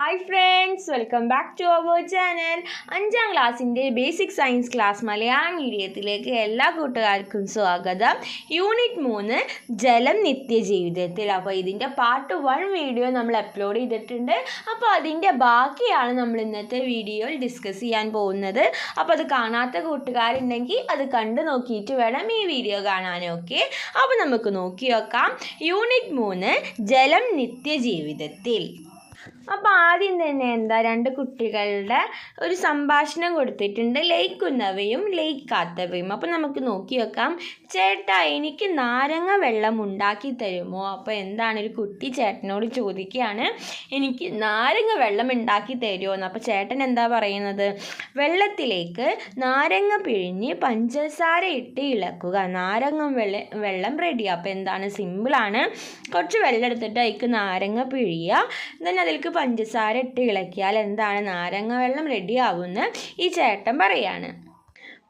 Hi friends welcome back to our channel അഞ്ചാം ക്ലാസ്സിന്റെ basic science class Malayalam മീഡിയത്തിലേക്ക് എല്ലാ കൂട്ടുകാർക്കും സ്വാഗതം. യൂണിറ്റ് മൂന്ന് ജലം നിത്യജീവിതത്തിൽ. അപ്പോൾ ഇതിന്റെ പാർട്ട് വൺ വീഡിയോ നമ്മൾ അപ്ലോഡ് ചെയ്തിട്ടുണ്ട്. അപ്പോൾ അതിന്റെ ബാക്കിയാണ് നമ്മൾ ഇന്നത്തെ വീഡിയോയിൽ ഡിസ്കസ് ചെയ്യാൻ പോകുന്നത്. അപ്പോൾ അത് കാണാത്ത കൂട്ടുകാരുണ്ടെങ്കിൽ അത് കണ്ടു നോക്കിയിട്ട് വേണം ഈ വീഡിയോ കാണാൻ ഓക്കെ അപ്പോൾ നമുക്ക് നോക്കി നോക്കാം യൂണിറ്റ് മൂന്ന് ജലം നിത്യജീവിതത്തിൽ. അപ്പോൾ ആദ്യം തന്നെ എന്താ രണ്ട് കുട്ടികളുടെ ഒരു സംഭാഷണം കൊടുത്തിട്ടുണ്ട്. ലയിക്കുന്നവയും ലയിക്കാത്തവയും. അപ്പോൾ നമുക്ക് നോക്കി വെക്കാം. ചേട്ടാ എനിക്ക് നാരങ്ങ വെള്ളം ഉണ്ടാക്കി തരുമോ? അപ്പോൾ എന്താണ് ഒരു കുട്ടി ചേട്ടനോട് ചോദിക്കുകയാണ്. എനിക്ക് നാരങ്ങ വെള്ളം ഉണ്ടാക്കി തരുമോ എന്ന് അപ്പോൾ ചേട്ടൻ എന്താ പറയുന്നത്? വെള്ളത്തിലേക്ക് നാരങ്ങ പിഴിഞ്ഞ് പഞ്ചസാര ഇട്ട് ഇളക്കുക. നാരങ്ങ വെള്ള വെള്ളം റെഡി അപ്പോൾ എന്താണ്? സിമ്പിളാണ് കുറച്ച് വെള്ളം എടുത്തിട്ട് അതിക്ക് നാരങ്ങ പിഴിയുക. ദെൻ അതിലേക്ക് പഞ്ചസാര ഇട്ട് ഇളക്കിയാൽ എന്താണ്? നാരങ്ങ വെള്ളം റെഡിയാവുമെന്ന് ഈ ചേട്ടൻ പറയാണ്.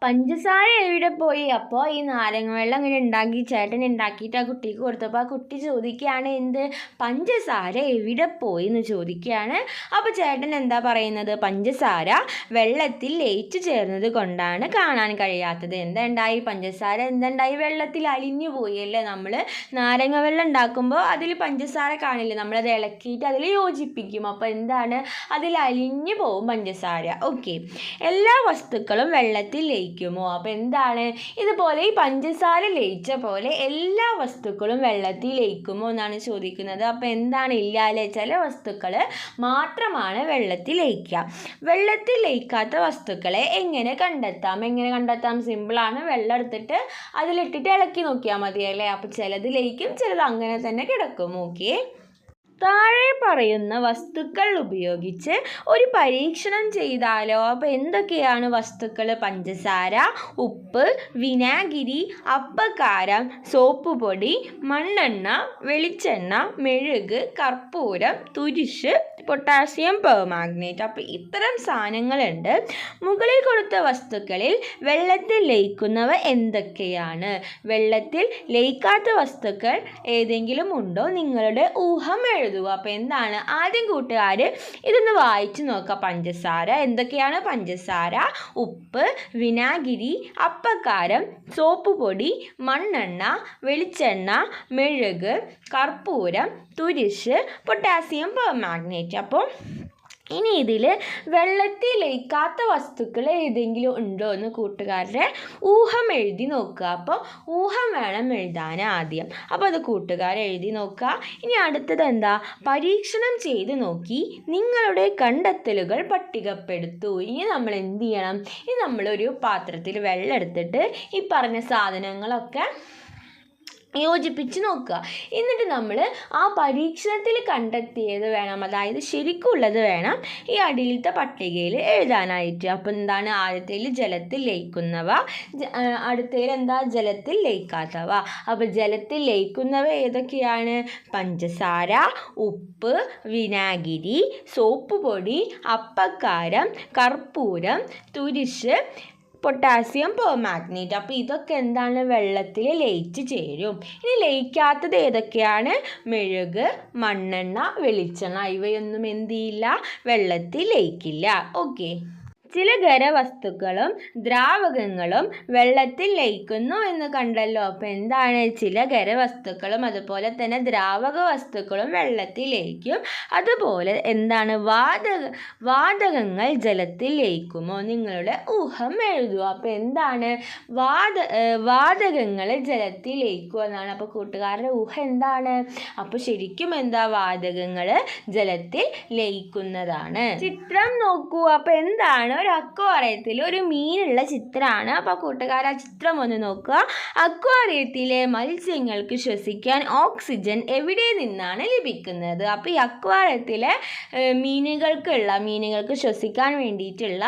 പഞ്ചസാര എവിടെ പോയി? അപ്പോൾ ഈ നാരങ്ങ വെള്ളം ഇങ്ങനെ ഉണ്ടാക്കി ചേട്ടൻ ഉണ്ടാക്കിയിട്ട് ആ കുട്ടിക്ക് കൊടുത്തപ്പോൾ ആ കുട്ടി ചോദിക്കുകയാണ് എന്ത്? പഞ്ചസാര എവിടെ പോയി എന്ന് ചോദിക്കുകയാണ്. അപ്പോൾ ചേട്ടൻ എന്താ പറയുന്നത്? പഞ്ചസാര വെള്ളത്തിൽ ലയിച്ചു ചേർന്നത് കൊണ്ടാണ് കാണാൻ കഴിയാത്തത്. എന്തുണ്ടായി പഞ്ചസാര എന്തുണ്ടായി വെള്ളത്തിൽ അലിഞ്ഞു പോയി അല്ലേ നമ്മൾ നാരങ്ങ വെള്ളം ഉണ്ടാക്കുമ്പോൾ അതിൽ പഞ്ചസാര കാണില്ല? നമ്മളത് ഇളക്കിയിട്ട് അതിൽ യോജിപ്പിക്കും. അപ്പോൾ എന്താണ്? അതിൽ അലിഞ്ഞു പോകും പഞ്ചസാര. ഓക്കെ. എല്ലാ വസ്തുക്കളും വെള്ളത്തിൽ ലയിക്കുമോ അപ്പോൾ എന്താണ്? ഇതുപോലെ ഈ പഞ്ചസാര ലയിച്ച പോലെ എല്ലാ വസ്തുക്കളും വെള്ളത്തിൽ ലയിക്കുമോ എന്നാണ് ചോദിക്കുന്നത്. അപ്പോൾ എന്താണ് ഇല്ലാലെ ചില വസ്തുക്കൾ മാത്രമാണ് വെള്ളത്തിൽ ലയിക്കുക. വെള്ളത്തിൽ ലയിക്കാത്ത വസ്തുക്കളെ എങ്ങനെ കണ്ടെത്താം? എങ്ങനെ കണ്ടെത്താം? സിമ്പിളാണ് വെള്ളം എടുത്തിട്ട് അതിലിട്ടിട്ട് ഇളക്കി നോക്കിയാൽ മതി അല്ലേ? അപ്പോൾ ചിലത് ലയിക്കും ചിലത് അങ്ങനെ തന്നെ കിടക്കും. ഓക്കെ താഴെ പറയുന്ന വസ്തുക്കൾ ഉപയോഗിച്ച് ഒരു പരീക്ഷണം ചെയ്താലോ? അപ്പോൾ എന്തൊക്കെയാണ് വസ്തുക്കൾ പഞ്ചസാര ഉപ്പ് വിനാഗിരി അപ്പക്കാരം സോപ്പ് പൊടി മണ്ണെണ്ണ വെളിച്ചെണ്ണ മെഴുക് കർപ്പൂരം തുരിശ് പൊട്ടാസ്യം പെർമാഗ്നേറ്റ്. അപ്പോൾ ഇത്തരം സാധനങ്ങളുണ്ട്. മുകളിൽ കൊടുത്ത വസ്തുക്കളിൽ വെള്ളത്തിൽ ലയിക്കുന്നവ എന്തൊക്കെയാണ്? വെള്ളത്തിൽ ലയിക്കാത്ത വസ്തുക്കൾ ഏതെങ്കിലും ഉണ്ടോ? നിങ്ങളുടെ ഊഹം എഴുതുക. അപ്പോൾ എന്താണ്? ആദ്യം കൂട്ടുകാർ ഇതൊന്ന് വായിച്ചു നോക്കുക പഞ്ചസാര എന്തൊക്കെയാണ് പഞ്ചസാര? ഉപ്പ് വിനാഗിരി അപ്പക്കാരം സോപ്പ് പൊടി മണ്ണെണ്ണ വെളിച്ചെണ്ണ മെഴുക് കർപ്പൂരം തുരിശ് പൊട്ടാസ്യം പെർമാഗ്നേറ്റ്. അപ്പോൾ ഇനി ഇതിൽ വെള്ളത്തിൽ ലയിക്കാത്ത വസ്തുക്കൾ ഏതെങ്കിലും ഉണ്ടോ എന്ന് കൂട്ടുകാരുടെ ഊഹം എഴുതി നോക്കുക. അപ്പോൾ ഊഹം വേണം എഴുതാൻ ആദ്യം. അപ്പോൾ അത് കൂട്ടുകാർ എഴുതി നോക്കുക. ഇനി അടുത്തത് എന്താ? പരീക്ഷണം ചെയ്ത് നോക്കി നിങ്ങളുടെ കണ്ടെത്തലുകൾ പട്ടികപ്പെടുത്തു. ഇനി നമ്മൾ എന്ത് ചെയ്യണം? ഇനി നമ്മളൊരു പാത്രത്തിൽ വെള്ളം എടുത്തിട്ട് ഈ പറഞ്ഞ സാധനങ്ങളൊക്കെ യോജിപ്പിച്ച് നോക്കുക. എന്നിട്ട് നമ്മൾ ആ പരീക്ഷണത്തിൽ കണ്ടെത്തിയത് വേണം. അതായത് ശരിക്കുള്ളത് വേണം ഈ അടിയിലത്തെ പട്ടികയിൽ എഴുതാനായിട്ട്. അപ്പോൾ എന്താണ്? ആദ്യത്തേൽ ജലത്തിൽ ലയിക്കുന്നവ അടുത്തതിൽ എന്താ? ജലത്തിൽ ലയിക്കാത്തവ. അപ്പോൾ ജലത്തിൽ ലയിക്കുന്നവ ഏതൊക്കെയാണ്? പഞ്ചസാര ഉപ്പ് വിനാഗിരി സോപ്പ് പൊടി അപ്പക്കാരം കർപ്പൂരം തുരിശ് പൊട്ടാസ്യം പെർമാഗ്നേറ്റ് അപ്പോൾ ഇതൊക്കെ എന്താണ്? വെള്ളത്തിൽ ലയിച്ച് ചേരും. ഇനി ലയിക്കാത്തത് ഏതൊക്കെയാണ്? മെഴുക് മണ്ണെണ്ണ വെളിച്ചെണ്ണ. ഇവയൊന്നും എന്ത് ചെയ്യില്ല? വെള്ളത്തിൽ ലയിക്കില്ല. ഓക്കെ ചില ഖരവസ്തുക്കളും ദ്രാവകങ്ങളും വെള്ളത്തിൽ ലയിക്കുന്നു എന്ന് കണ്ടല്ലോ. അപ്പോൾ എന്താണ് ചില ഖരവസ്തുക്കളും അതുപോലെ തന്നെ ദ്രാവക വസ്തുക്കളും വെള്ളത്തിൽ ലയിക്കും. അതുപോലെ എന്താണ് വാതക വാതകങ്ങൾ ജലത്തിൽ ലയിക്കുമോ? നിങ്ങളുടെ ഊഹം എഴുതുക. അപ്പോൾ എന്താണ് വാത വാതകങ്ങൾ ജലത്തിൽ ലയിക്കുക എന്നാണ്. അപ്പോൾ കൂട്ടുകാരുടെ ഊഹം എന്താണ്? അപ്പോൾ ശരിക്കും എന്താ വാതകങ്ങൾ ജലത്തിൽ ലയിക്കുന്നതാണ്. ചിത്രം നോക്കൂ. അപ്പോൾ എന്താണ് ഒരു അക്വാറിയത്തിൽ ഒരു മീനുള്ള ചിത്രമാണ്. അപ്പോൾ കൂട്ടുകാർ ആ ചിത്രം ഒന്ന് നോക്കുക. അക്വാറിയത്തിലെ മത്സ്യങ്ങൾക്ക് ശ്വസിക്കാൻ ഓക്സിജൻ എവിടെ നിന്നാണ് ലഭിക്കുന്നത്? അപ്പോൾ ഈ അക്വാറിയത്തിലെ മീനുകൾക്കുള്ള മീനുകൾക്ക് ശ്വസിക്കാൻ വേണ്ടിയിട്ടുള്ള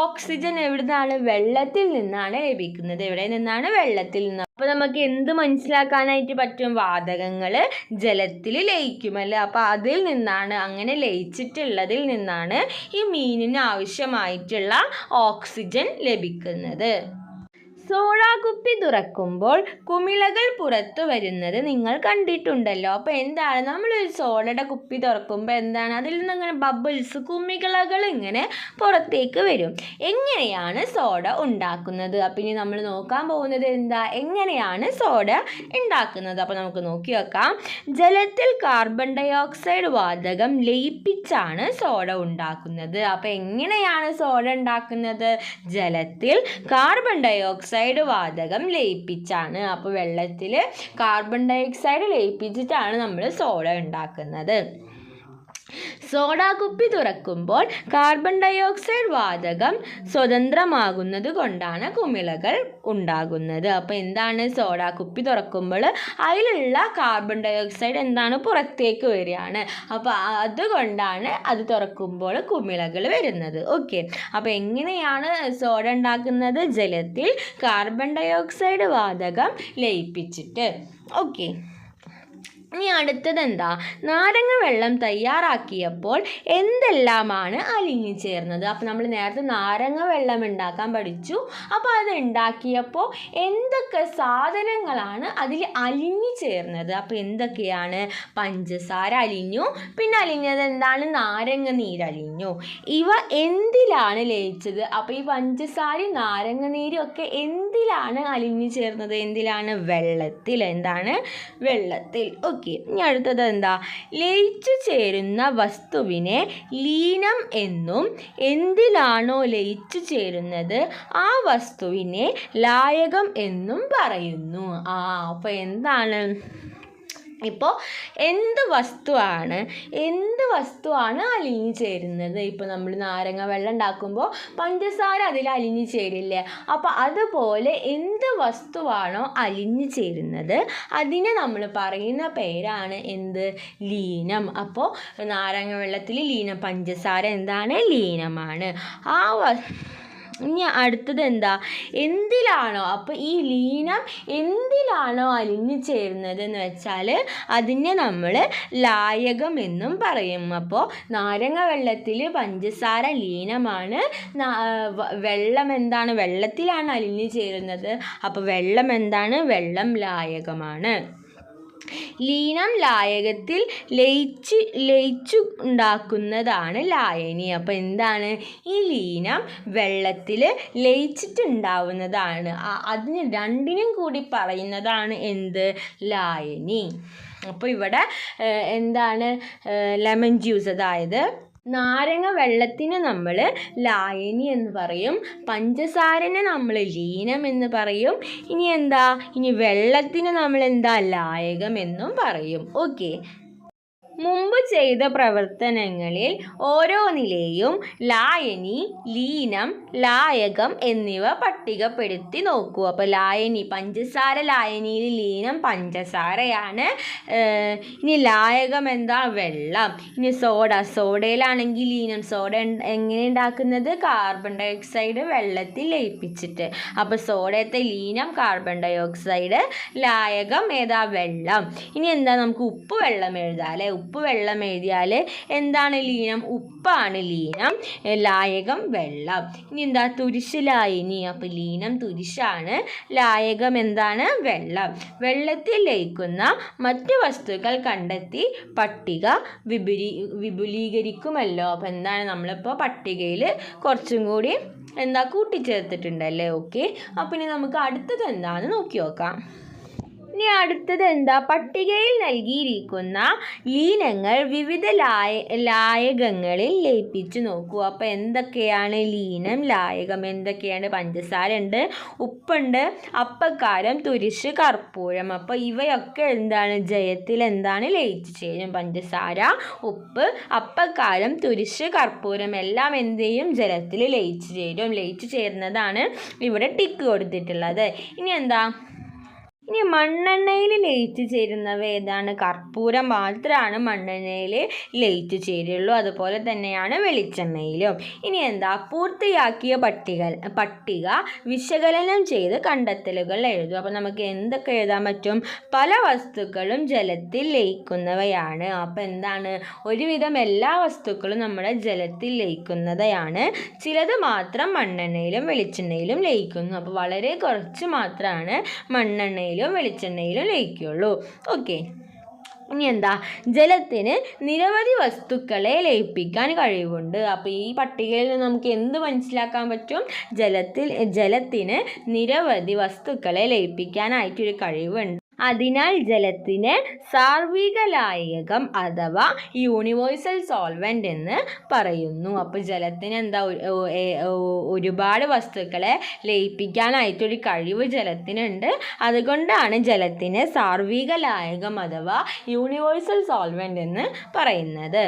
ഓക്സിജൻ എവിടെ നിന്നാണ് വെള്ളത്തിൽ നിന്നാണ് ലഭിക്കുന്നത്. എവിടെ നിന്നാണ്? വെള്ളത്തിൽ നിന്ന് അപ്പോൾ നമുക്ക് എന്ത് മനസ്സിലാക്കാനായിട്ട് പറ്റും? വാതകങ്ങൾ ജലത്തിൽ ലയിക്കുമല്ലേ അപ്പോൾ അതിൽ നിന്നാണ് അങ്ങനെ ലയിച്ചിട്ടുള്ളതിൽ നിന്നാണ് ഈ മീനിന് ആവശ്യമായിട്ടുള്ള ഓക്സിജൻ ലഭിക്കുന്നത്. സോഡാ കുപ്പി തുറക്കുമ്പോൾ കുമിളകൾ പുറത്തു വരുന്നത് നിങ്ങൾ കണ്ടിട്ടുണ്ടല്ലോ. അപ്പോൾ എന്താണ്? നമ്മളൊരു സോഡയുടെ കുപ്പി തുറക്കുമ്പോൾ എന്താണ്? അതിൽ നിന്ന് ഇങ്ങനെ ബബിൾസ് കുമിളകൾ ഇങ്ങനെ പുറത്തേക്ക് വരും. എങ്ങനെയാണ് സോഡ ഉണ്ടാക്കുന്നത്? അപ്പം ഇനി നമ്മൾ നോക്കാൻ പോകുന്നത് എന്താ? എങ്ങനെയാണ് സോഡ ഉണ്ടാക്കുന്നത്? അപ്പോൾ നമുക്ക് നോക്കി വെക്കാം. ജലത്തിൽ കാർബൺ ഡൈ ഓക്സൈഡ് വാതകം ലയിപ്പിച്ചാണ് സോഡ ഉണ്ടാക്കുന്നത്. അപ്പോൾ എങ്ങനെയാണ് സോഡ ഉണ്ടാക്കുന്നത്? ജലത്തിൽ കാർബൺ ഡൈ ഓക്സൈഡ് വാതകം ലയിപ്പിച്ചാണ്. അപ്പോൾ വെള്ളത്തിൽ കാർബൺ ഡൈ ഓക്സൈഡ് ലയിപ്പിച്ചിട്ടാണ് നമ്മൾ സോഡ ഉണ്ടാക്കുന്നത്. സോഡാ കുപ്പി തുറക്കുമ്പോൾ കാർബൺ ഡയോക്സൈഡ് വാതകം സ്വതന്ത്രമാകുന്നത് കൊണ്ടാണ് കുമിളകൾ ഉണ്ടാകുന്നത്. അപ്പോൾ എന്താണ് സോഡാകുപ്പി തുറക്കുമ്പോൾ അതിലുള്ള കാർബൺ ഡയോക്സൈഡ് എന്താണ് പുറത്തേക്ക് വരികയാണ്. അപ്പോൾ അതുകൊണ്ടാണ് അത് തുറക്കുമ്പോൾ കുമിളകൾ വരുന്നത്. ഓക്കെ അപ്പോൾ എങ്ങനെയാണ് സോഡ ഉണ്ടാക്കുന്നത്? ജലത്തിൽ കാർബൺ ഡയോക്സൈഡ് വാതകം ലയിപ്പിച്ചിട്ട്. ഓക്കെ ഇനി അടുത്തത് എന്താ നാരങ്ങ വെള്ളം തയ്യാറാക്കിയപ്പോൾ എന്തെല്ലാമാണ് അലിഞ്ഞു ചേർന്നത്? അപ്പോൾ നമ്മൾ നേരത്തെ നാരങ്ങ വെള്ളം ഉണ്ടാക്കാൻ പഠിച്ചു. അപ്പോൾ അത് ഉണ്ടാക്കിയപ്പോൾ എന്തൊക്കെ സാധനങ്ങളാണ് അതിൽ അലിഞ്ഞു ചേർന്നത്? അപ്പോൾ എന്തൊക്കെയാണ്? പഞ്ചസാര അലിഞ്ഞു. പിന്നെ അലിഞ്ഞത് എന്താണ്? നാരങ്ങ നീരലിഞ്ഞു ഇവ എന്തിലാണ് ലയിച്ചത്? അപ്പോൾ ഈ പഞ്ചസാരയും നാരങ്ങ നീരും ഒക്കെ എന്തിലാണ് അലിഞ്ഞു ചേർന്നത്? എന്തിലാണ്? വെള്ളത്തിൽ. എന്താണ്? വെള്ളത്തിൽ. ഓക്കെ ഇനി അടുത്തത് എന്താ? ലയിച്ചു ചേരുന്ന വസ്തുവിനെ ലീനം എന്നും എന്തിലാണോ ലയിച്ചു ചേരുന്നത്? ആ വസ്തുവിനെ ലായകം എന്നും പറയുന്നു. ആ അപ്പോൾ എന്താണ്? ഇപ്പോൾ എന്ത് വസ്തുവാണ് എന്ത് വസ്തുവാണ് അലിഞ്ഞു ചേരുന്നത് ഇപ്പോൾ നമ്മൾ നാരങ്ങ വെള്ളം ഉണ്ടാക്കുമ്പോൾ പഞ്ചസാര അതിൽ അലിഞ്ഞു ചേരില്ലേ അപ്പോൾ അതുപോലെ എന്ത് വസ്തുവാണോ അലിഞ്ഞു ചേരുന്നത് അതിനെ നമ്മൾ പറയുന്ന പേരാണ് എന്ത്? ലീനം. അപ്പോൾ നാരങ്ങ വെള്ളത്തിൽ ലീനം പഞ്ചസാര എന്താണ്? ലീനമാണ്. ആ ഇനി അടുത്തത് എന്താ? എന്തിലാണോ? അപ്പോൾ ഈ ലീനം എന്തിലാണോ അലിഞ്ഞു ചേരുന്നത് എന്ന് വെച്ചാൽ അതിനെ നമ്മൾ ലായകം എന്നും പറയും. അപ്പോൾ നാരങ്ങ വെള്ളത്തിൽ പഞ്ചസാര ലീനമാണ്. വെള്ളം എന്താണ്? വെള്ളത്തിലാണ് അലിഞ്ഞു ചേരുന്നത്. അപ്പോൾ വെള്ളം എന്താണ്? വെള്ളം ലായകമാണ്. ലീനം ലായകത്തിൽ ലയിച്ച് ലയിച്ചു ഉണ്ടാക്കുന്നതാണ് ലായനി. അപ്പോൾ എന്താണ്? ഈ ലീനം വെള്ളത്തിൽ ലയിച്ചിട്ടുണ്ടാവുന്നതാണ്. അതിന് രണ്ടിനും കൂടി പറയുന്നതാണ് എന്ത്? ലായനി. അപ്പോൾ ഇവിടെ എന്താണ്? Lemon juice. അതായത് നാരങ്ങ വെള്ളത്തിന് നമ്മൾ ലായനി എന്ന് പറയും. പഞ്ചസാരനെ നമ്മൾ ലീനം എന്ന് പറയും. ഇനി എന്താ? ഇനി വെള്ളത്തിന് നമ്മൾ എന്താ ലായകം എന്നും പറയും. ഓക്കെ മുമ്പ് ചെയ്ത പ്രവർത്തനങ്ങളിൽ ഓരോന്നിലെയും ലായനി ലീനം ലായകം എന്നിവ പട്ടികപ്പെടുത്തി നോക്കൂ. അപ്പോൾ ലായനി പഞ്ചസാര ലായനിയിൽ ലീനം പഞ്ചസാരയാണ്. ഇനി ലായകം എന്താ? വെള്ളം. ഇനി സോഡ. സോഡയിലാണെങ്കിൽ ലീനം സോഡ എങ്ങനെ ഉണ്ടാക്കുന്നത്? കാർബൺ ഡൈ ഓക്സൈഡ് വെള്ളത്തിൽ ലയിപ്പിച്ചിട്ട്. അപ്പോൾ സോഡയത്തെ ലീനം കാർബൺ ഡൈ ഓക്സൈഡ് ലായകം ഏതാ? വെള്ളം. ഇനി എന്താ? നമുക്ക് ഉപ്പ് വെള്ളം എഴുതാം അല്ലേ? ഉപ്പ് വെള്ളം എഴുതിയാൽ എന്താണ് ലീനം? ഉപ്പാണ് ലീനം. ലായകം വെള്ളം. ഇനി എന്താ? തുരിശ് ലായനി. അപ്പോൾ ലീനം തുരിശാണ്. ലായകം എന്താണ്? വെള്ളം. വെള്ളത്തിൽ ലയിക്കുന്ന മറ്റ് വസ്തുക്കൾ കണ്ടെത്തി പട്ടിക വിപുലീ വിപുലീകരിക്കുമല്ലോ. അപ്പോൾ എന്താണ്? നമ്മളിപ്പോൾ പട്ടികയിൽ കുറച്ചും കൂടി എന്താ? കൂട്ടിച്ചേർത്തിട്ടുണ്ടല്ലേ? ഓക്കെ. അപ്പം ഇനി നമുക്ക് അടുത്തത് എന്താണെന്ന് നോക്കി നോക്കാം. ഇനി അടുത്തത് എന്താ? പട്ടികയിൽ നൽകിയിരിക്കുന്ന ലീനങ്ങൾ വിവിധ ലായ ലായകങ്ങളിൽ ലയിപ്പിച്ചു നോക്കൂ. അപ്പോൾ എന്തൊക്കെയാണ് ലീനം ലായകം എന്തൊക്കെയാണ്? പഞ്ചസാര ഉണ്ട് ഉപ്പുണ്ട് അപ്പക്കാരം തുരിശ് കർപ്പൂരം. അപ്പോൾ ഇവയൊക്കെ എന്താണ്? ജയത്തിൽ എന്താണ് ലയിച്ച് ചേരും? പഞ്ചസാര ഉപ്പ് അപ്പക്കാരം തുരിശ് കർപ്പൂരം എല്ലാം എന്ത് ചെയ്യും ജലത്തിൽ ലയിച്ച് ചേരും. ലയിച്ച് ചേരുന്നതാണ് ഇവിടെ ടിക്ക് കൊടുത്തിട്ടുള്ളത്. ഇനി എന്താ? ഇനി മണ്ണെണ്ണയിൽ ലയിച്ചു ചേരുന്നവ ഏതാണ്? കർപ്പൂരം മാത്രമാണ് മണ്ണെണ്ണയിൽ ലയിച്ചു ചേരുള്ളൂ. അതുപോലെ തന്നെയാണ് വെളിച്ചെണ്ണയിലും. ഇനി എന്താ? പൂർത്തിയാക്കിയ പട്ടിക പട്ടിക വിശകലനം ചെയ്ത് കണ്ടെത്തലുകൾ എഴുതും. അപ്പോൾ നമുക്ക് എന്തൊക്കെ എഴുതാൻ പറ്റും? പല വസ്തുക്കളും ജലത്തിൽ ലയിക്കുന്നവയാണ്. അപ്പോൾ എന്താണ്? ഒരുവിധം എല്ലാ വസ്തുക്കളും നമ്മുടെ ജലത്തിൽ ലയിക്കുന്നതയാണ് ചിലത് മാത്രം മണ്ണെണ്ണയിലും വെളിച്ചെണ്ണയിലും ലയിക്കുന്നു. അപ്പോൾ വളരെ കുറച്ച് മാത്രമാണ് മണ്ണെണ്ണയിലും വെളിച്ചെണ്ണയിലും ലയിക്കുള്ളൂ. ഓക്കെ ഇനി എന്താ? ജലത്തിന് നിരവധി വസ്തുക്കളെ ലയിപ്പിക്കാൻ കഴിവുണ്ട്. അപ്പോൾ ഈ പട്ടികയിൽ നിന്ന് നമുക്ക് എന്ത് മനസ്സിലാക്കാൻ പറ്റും? ജലത്തിൽ ജലത്തിന് നിരവധി വസ്തുക്കളെ ലയിപ്പിക്കാനായിട്ടൊരു കഴിവുണ്ട്. അതിനാൽ ജലത്തിന് സാർവിക ലായകം അഥവാ യൂണിവേഴ്സൽ സോൾവെന്റ് എന്ന് പറയുന്നു. അപ്പോൾ ജലത്തിന് എന്താ ഒരുപാട് വസ്തുക്കളെ ലയിപ്പിക്കാനായിട്ടൊരു കഴിവ് ജലത്തിനുണ്ട്. അതുകൊണ്ടാണ് ജലത്തിന് സാർവിക ലായകം അഥവാ യൂണിവേഴ്സൽ സോൾവെന്റ് എന്ന് പറയുന്നത്.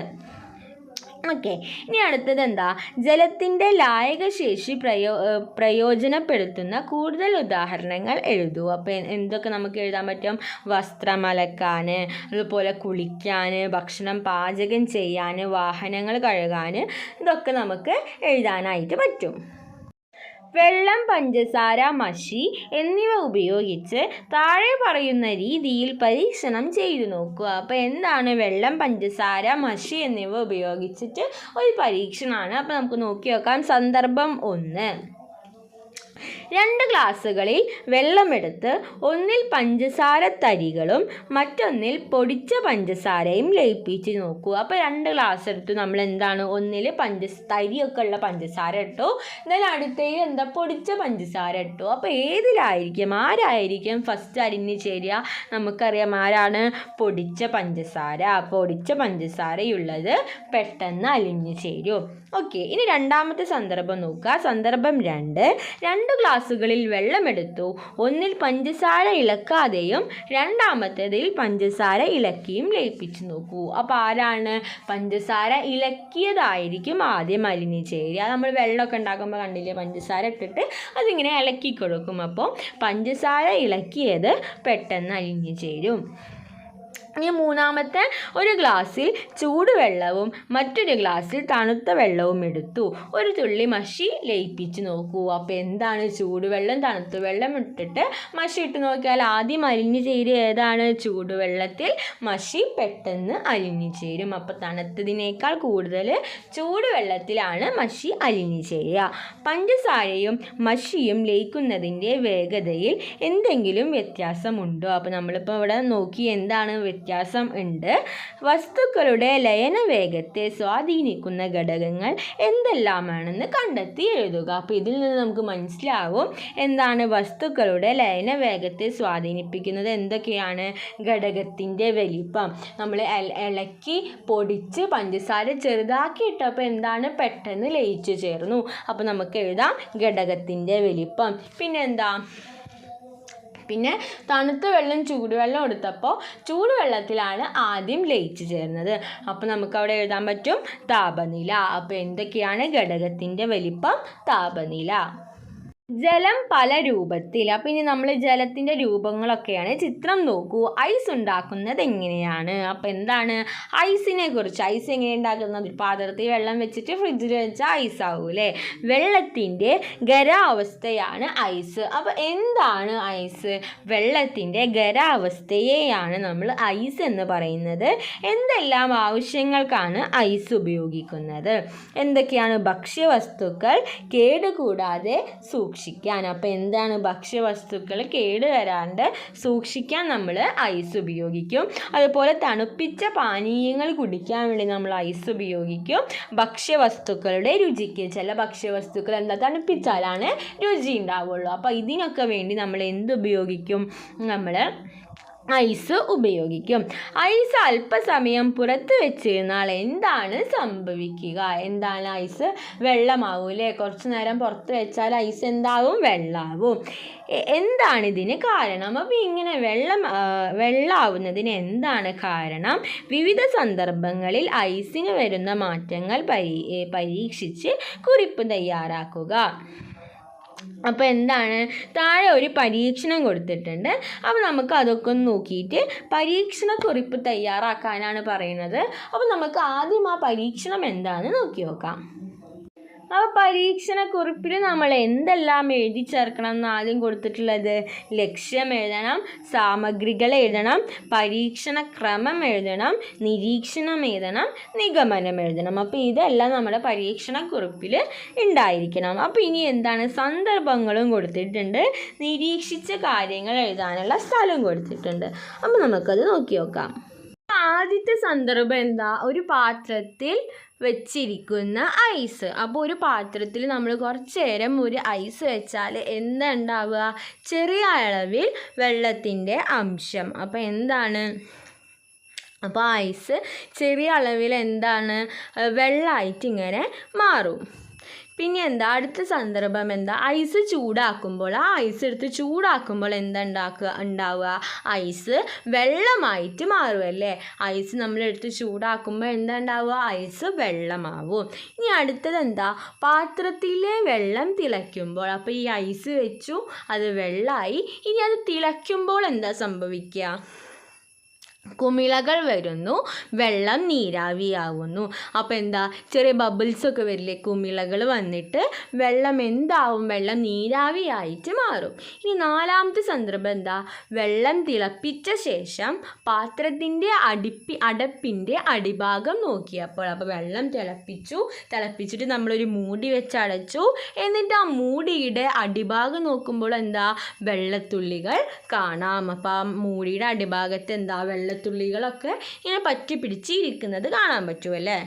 ഓക്കെ. ഇനി അടുത്തത് എന്താ? ജലത്തിന്റെ ലായകശേഷി പ്രയോ പ്രയോജനപ്പെടുത്തുന്ന കൂടുതൽ ഉദാഹരണങ്ങൾ എഴുതൂ അപ്പോൾ എന്തൊക്കെ നമുക്ക് എഴുതാൻ പറ്റും? വസ്ത്രം അലക്കാൻ അതുപോലെ കുളിക്കാൻ ഭക്ഷണം പാചകം ചെയ്യാൻ വാഹനങ്ങൾ കഴുകാൻ ഇതൊക്കെ നമുക്ക് എഴുതാനായിട്ട് പറ്റും. വെള്ളം പഞ്ചസാര മഷി എന്നിവ ഉപയോഗിച്ച് താഴെ പറയുന്ന രീതിയിൽ പരീക്ഷണം ചെയ്തു നോക്കുക. അപ്പോൾ എന്താണ് വെള്ളം പഞ്ചസാര മഷി എന്നിവ ഉപയോഗിച്ചിട്ട് ഒരു പരീക്ഷണമാണ്. അപ്പോൾ നമുക്ക് നോക്കി നോക്കാം സന്ദർഭം ഒന്ന്. രണ്ട് ഗ്ലാസ്സുകളിൽ വെള്ളമെടുത്ത് ഒന്നിൽ പഞ്ചസാര തരികളും മറ്റൊന്നിൽ പൊടിച്ച പഞ്ചസാരയും ലയിപ്പിച്ച് നോക്കൂ അപ്പോൾ രണ്ട് ഗ്ലാസ് എടുത്തു. നമ്മൾ എന്താണ്? ഒന്നിൽ പഞ്ച തരിയൊക്കെ ഉള്ള പഞ്ചസാര ഇട്ടു. എന്നാൽ അടുത്തയിൽ എന്താ? പൊടിച്ച പഞ്ചസാര ഇട്ടു. അപ്പോൾ ഏതിലായിരിക്കും? ആരായിരിക്കും ഫസ്റ്റ് അരിഞ്ഞ് ചേരുക? നമുക്കറിയാം ആരാണ്? പൊടിച്ച പഞ്ചസാര. പൊടിച്ച പഞ്ചസാരയുള്ളത് പെട്ടെന്ന് അലിഞ്ഞ് ചേരും. ഓക്കെ. ഇനി രണ്ടാമത്തെ സന്ദർഭം നോക്കുക. സന്ദർഭം രണ്ട്. രണ്ട് ഗ്ലാസ്സുകളിൽ വെള്ളമെടുത്തു. ഒന്നിൽ പഞ്ചസാര ഇളക്കാതെയും രണ്ടാമത്തേതിൽ പഞ്ചസാര ഇളക്കിയും ലയിപ്പിച്ചു നോക്കൂ. അപ്പോൾ ആരാണ് പഞ്ചസാര ഇളക്കിയതായിരിക്കും ആദ്യം അലിഞ്ഞ് ചേരുക നമ്മൾ വെള്ളമൊക്കെ ഉണ്ടാക്കുമ്പോൾ കണ്ടില്ലേ പഞ്ചസാര ഇട്ടിട്ട് അതിങ്ങനെ ഇളക്കി കൊടുക്കും. അപ്പോൾ പഞ്ചസാര ഇളക്കിയത് പെട്ടെന്ന് അലിഞ്ഞു ചേരും ഇനി മൂന്നാമത്തെ ഒരു ഗ്ലാസ്സിൽ ചൂടുവെള്ളവും മറ്റൊരു ഗ്ലാസ്സിൽ തണുത്ത വെള്ളവും എടുത്തു. ഒരു തുള്ളി മഷി ലയിപ്പിച്ച് നോക്കൂ. അപ്പോൾ എന്താണ് ചൂടുവെള്ളം? തണുത്ത വെള്ളം ഇട്ടിട്ട് മഷി ഇട്ട് നോക്കിയാൽ ആദ്യം അലിഞ്ഞു ചേരുക ഏതാണ്? ചൂടുവെള്ളത്തിൽ മഷി പെട്ടെന്ന് അലിഞ്ഞു ചേരും. അപ്പോൾ തണുത്തതിനേക്കാൾ കൂടുതൽ ചൂടുവെള്ളത്തിലാണ് മഷി അലിഞ്ഞു ചേരുക. പഞ്ചസാരയും മഷിയും ലയിക്കുന്നതിന്റെ വേഗതയിൽ എന്തെങ്കിലും വ്യത്യാസമുണ്ടോ? അപ്പോൾ നമ്മളിപ്പോൾ ഇവിടെ നോക്കി എന്താണ് വ്യത്യാസം ഉണ്ട്. വസ്തുക്കളുടെ ലയനവേഗത്തെ സ്വാധീനിക്കുന്ന ഘടകങ്ങൾ എന്തെല്ലാമാണെന്ന് കണ്ടെത്തി എഴുതുക. അപ്പോൾ ഇതിൽ നിന്ന് നമുക്ക് മനസ്സിലാവും എന്താണ് വസ്തുക്കളുടെ ലയനവേഗത്തെ സ്വാധീനിപ്പിക്കുന്നത് എന്തൊക്കെയാണ് ഘടകത്തിന്റെ വലിപ്പം. നമ്മൾ ഇളക്കി പൊടിച്ച് പഞ്ചസാര ചെറുതാക്കിയിട്ടപ്പോൾ എന്താണ് പെട്ടെന്ന് ലയിച്ചു ചേർന്നു. അപ്പോൾ നമുക്ക് എഴുതാം ഘടകത്തിന്റെ വലിപ്പം. പിന്നെന്താ? പിന്നെ തണുത്ത വെള്ളം ചൂടുവെള്ളം എടുത്തപ്പോൾ ചൂടുവെള്ളത്തിലാണ് ആദ്യം ലയിച്ചു ചേർന്നത് അപ്പോൾ നമുക്ക് അവിടെ എഴുതാൻ പറ്റും താപനില. അപ്പോൾ എന്തൊക്കെയാണ് ഘടകത്തിന്റെ വലിപ്പം? താപനില. ജലം പല രൂപത്തിൽ. അപ്പം ഇനി നമ്മൾ ജലത്തിന്റെ രൂപങ്ങളൊക്കെയാണ് ചിത്രം നോക്കൂ. ഐസ് ഉണ്ടാക്കുന്നത് എങ്ങനെയാണ്? അപ്പം എന്താണ്? ഐസിനെ കുറിച്ച്. ഐസ് എങ്ങനെ ഉണ്ടാക്കുന്നത്? പാത്രത്തിൽ വെള്ളം വെച്ചിട്ട് ഫ്രിഡ്ജിൽ വെച്ചാൽ ഐസ് ആവൂലേ വെള്ളത്തിന്റെ ഖരാവസ്ഥയാണ് ഐസ് അപ്പോൾ എന്താണ് ഐസ് വെള്ളത്തിന്റെ ഖരാവസ്ഥയെയാണ് നമ്മൾ ഐസ് എന്ന് പറയുന്നത്. എന്തെല്ലാം ആവശ്യങ്ങൾക്കാണ് ഐസ് ഉപയോഗിക്കുന്നത്? എന്തൊക്കെയാണ് ഭക്ഷ്യവസ്തുക്കൾ? കേടുകൂടാതെ സൂക്ഷിക്കാൻ. അപ്പോൾ എന്താണ് ഭക്ഷ്യവസ്തുക്കൾ കേട് വരാണ്ട് സൂക്ഷിക്കാൻ നമ്മൾ ഐസ് ഉപയോഗിക്കും. അതുപോലെ തണുപ്പിച്ച പാനീയങ്ങൾ കുടിക്കാൻ വേണ്ടി നമ്മൾ ഐസ് ഉപയോഗിക്കും. ഭക്ഷ്യവസ്തുക്കളുടെ രുചിക്ക്. ചില ഭക്ഷ്യവസ്തുക്കൾ എന്താ? തണുപ്പിച്ചാലാണ് രുചി ഉണ്ടാവുള്ളൂ. അപ്പോൾ ഇതിനൊക്കെ വേണ്ടി നമ്മൾ എന്ത് ഉപയോഗിക്കും നമ്മൾ ഐസ് ഉപയോഗിക്കും. ഐസ് അല്പസമയം പുറത്ത് വെച്ചിരുന്നാൽ എന്താണ് സംഭവിക്കുക? എന്താണ് ഐസ് വെള്ളമാവൂലേ? കുറച്ച് നേരം പുറത്ത് വെച്ചാൽ ഐസ് എന്താവും? വെള്ളമാവും എന്താണ് ഇതിന് കാരണം? അപ്പോൾ ഇങ്ങനെ വെള്ളം വെള്ളമാവുന്നതിന് എന്താണ് കാരണം? വിവിധ സന്ദർഭങ്ങളിൽ ഐസിന് വരുന്ന മാറ്റങ്ങൾ പരീ പരീക്ഷിച്ച് കുറിപ്പ് തയ്യാറാക്കുക. അപ്പോൾ എന്താണ്? താഴെ ഒരു പരീക്ഷണം കൊടുത്തിട്ടുണ്ട്. അപ്പോൾ നമുക്ക് അതൊക്കെ ഒന്ന് നോക്കിയിട്ട് പരീക്ഷണ കുറിപ്പ് തയ്യാറാക്കാനാണ് പറയുന്നത്. അപ്പോൾ നമുക്ക് ആദ്യം ആ പരീക്ഷണം എന്താണെന്ന് നോക്കി നോക്കാം. അപ്പോൾ പരീക്ഷണക്കുറിപ്പിൽ നമ്മൾ എന്തെല്ലാം എഴുതി ചേർക്കണം എന്ന് ആദ്യം കൊടുത്തിട്ടുള്ളത്? ലക്ഷ്യം എഴുതണം സാമഗ്രികൾ എഴുതണം പരീക്ഷണ ക്രമം എഴുതണം നിരീക്ഷണം എഴുതണം നിഗമനം എഴുതണം. അപ്പോൾ ഇതെല്ലാം നമ്മുടെ പരീക്ഷണക്കുറിപ്പിൽ ഉണ്ടായിരിക്കണം. അപ്പോൾ ഇനി എന്താണ്? സന്ദർഭങ്ങളും കൊടുത്തിട്ടുണ്ട്. നിരീക്ഷിച്ച കാര്യങ്ങൾ എഴുതാനുള്ള സ്ഥലം കൊടുത്തിട്ടുണ്ട്. അപ്പോൾ നമുക്കത് നോക്കി നോക്കാം. ആദ്യത്തെ സന്ദർഭം എന്താ? ഒരു പാത്രത്തിൽ വെച്ചിരിക്കുന്ന ഐസ്. അപ്പോൾ ഒരു പാത്രത്തിൽ നമ്മൾ കുറച്ച് നേരം ഒരു ഐസ് വെച്ചാൽ എന്താ ഉണ്ടാവുക ചെറിയ അളവിൽ വെള്ളത്തിന്റെ അംശം. അപ്പോൾ എന്താണ്? അപ്പോൾ ഐസ് ചെറിയ അളവിൽ എന്താണ്? വെള്ളമായിട്ട് ഇങ്ങനെ മാറും. പിന്നെ എന്താ അടുത്ത സന്ദർഭം എന്താ? ഐസ് ചൂടാക്കുമ്പോൾ ആ ഐസ് എടുത്ത് ചൂടാക്കുമ്പോൾ എന്താ ഉണ്ടാക്കുക? ഉണ്ടാവുക. ഐസ് വെള്ളമായിട്ട് മാറും അല്ലേ? ഐസ് നമ്മളെടുത്ത് ചൂടാക്കുമ്പോൾ എന്താ ഉണ്ടാവുക? ഐസ് വെള്ളമാവും. ഇനി അടുത്തത് എന്താ? പാത്രത്തിലെ വെള്ളം തിളയ്ക്കുമ്പോൾ. അപ്പോൾ ഈ ഐസ് വെച്ചു അത് വെള്ളമായി ഇനി അത് തിളയ്ക്കുമ്പോൾ എന്താ സംഭവിക്കുക? കുമിളകൾ വരുന്നു വെള്ളം നീരാവിയാവുന്നു. അപ്പോൾ എന്താ? ചെറിയ ബബിൾസ് ഒക്കെ വരില്ലേ കുമിളകൾ വന്നിട്ട് വെള്ളം എന്താവും? വെള്ളം നീരാവിയായിട്ട് മാറും. ഇനി നാലാമത്തെ സന്ദർഭം എന്താ? വെള്ളം തിളപ്പിച്ച ശേഷം പാത്രത്തിന്റെ അടിപ്പി അടപ്പിന്റെ അടിഭാഗം നോക്കിയപ്പോൾ അപ്പോൾ വെള്ളം തിളപ്പിച്ചു തിളപ്പിച്ചിട്ട് നമ്മളൊരു മൂടി വെച്ച് അടച്ചു. എന്നിട്ട് ആ മൂടിയുടെ അടിഭാഗം നോക്കുമ്പോൾ എന്താ? വെള്ളത്തുള്ളികൾ കാണാം. അപ്പോൾ ആ മൂടിയുടെ അടിഭാഗത്ത് എന്താ? വെള്ളത്തുള്ളികളൊക്കെ ഇങ്ങനെ പറ്റി പിടിച്ചിരിക്കുന്നത് കാണാൻ പറ്റുമല്ലേ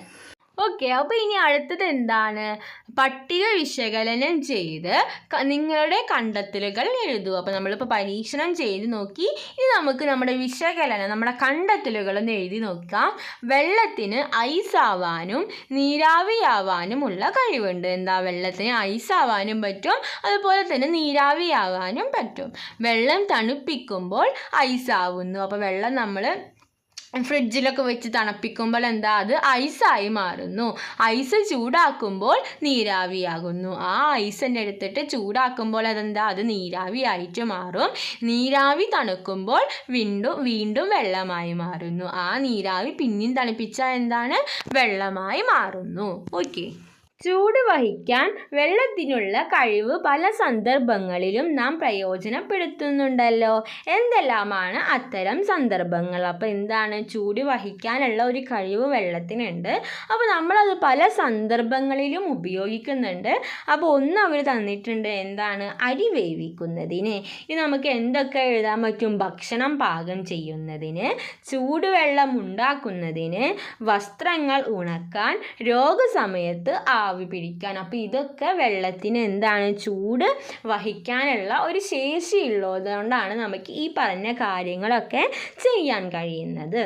ഓക്കെ അപ്പോൾ ഇനി അടുത്തത് എന്താണ്? പട്ടിക വിശകലനം ചെയ്ത് നിങ്ങളുടെ കണ്ടെത്തലുകൾ എഴുതുക. അപ്പോൾ നമ്മളിപ്പോൾ പരീക്ഷണം ചെയ്ത് നോക്കി. ഇനി നമുക്ക് നമ്മുടെ വിശകലനം നമ്മുടെ കണ്ടെത്തലുകളൊന്ന് എഴുതി നോക്കാം. വെള്ളത്തിന് ഐസ് ആവാനും നീരാവിയാവാനും ഉള്ള കഴിവുണ്ട്. എന്താ? വെള്ളത്തിന് ഐസ് ആവാനും പറ്റും. അതുപോലെ തന്നെ നീരാവിയാവാനും പറ്റും. വെള്ളം തണുപ്പിക്കുമ്പോൾ ഐസ് ആവുന്നു. അപ്പോൾ വെള്ളം നമ്മൾ ഫ്രിഡ്ജിലൊക്കെ വെച്ച് തണുപ്പിക്കുമ്പോൾ എന്താ അത് ഐസായി മാറുന്നു. ഐസ് ചൂടാക്കുമ്പോൾ നീരാവിയാകുന്നു. ആ ഐസിന്റെ എടുത്തിട്ട് ചൂടാക്കുമ്പോൾ അതെന്താ? അത് നീരാവിയായിട്ട് മാറും. നീരാവി തണുക്കുമ്പോൾ വീണ്ടും വീണ്ടും വെള്ളമായി മാറുന്നു. ആ നീരാവി പിന്നെയും തണുപ്പിച്ചാൽ എന്താണ്? വെള്ളമായി മാറുന്നു. ഓക്കെ ചൂട് വഹിക്കാൻ വെള്ളത്തിനുള്ള കഴിവ് പല സന്ദർഭങ്ങളിലും നാം പ്രയോജനപ്പെടുത്തുന്നുണ്ടല്ലോ. എന്തെല്ലാമാണ് അത്തരം സന്ദർഭങ്ങൾ? അപ്പോൾ എന്താണ് ചൂട് വഹിക്കാനുള്ള ഒരു കഴിവ് വെള്ളത്തിനുണ്ട്. അപ്പോൾ നമ്മളത് പല സന്ദർഭങ്ങളിലും ഉപയോഗിക്കുന്നുണ്ട്. അപ്പോൾ ഒന്ന് അവർ തന്നിട്ടുണ്ട് എന്താണ്? അരി വേവിക്കുന്നതിന്. ഇനി നമുക്ക് എന്തൊക്കെ എഴുതാൻ പറ്റും? ഭക്ഷണം പാകം ചെയ്യുന്നതിന് ചൂടുവെള്ളം ഉണ്ടാക്കുന്നതിന് വസ്ത്രങ്ങൾ ഉണക്കാൻ രോഗസമയത്ത് ആവി പിടിക്കാൻ. അപ്പോൾ ഇതൊക്കെ വെള്ളത്തിന് എന്താണ്? ചൂട് വഹിക്കാനുള്ള ഒരു ശേഷിയുള്ളതുകൊണ്ടാണ് നമുക്ക് ഈ പറഞ്ഞ കാര്യങ്ങളൊക്കെ ചെയ്യാൻ കഴിയുന്നത്.